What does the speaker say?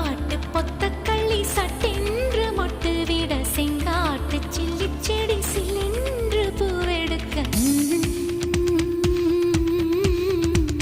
ஆட்டு பொத்தக்கள்ளி சட்ட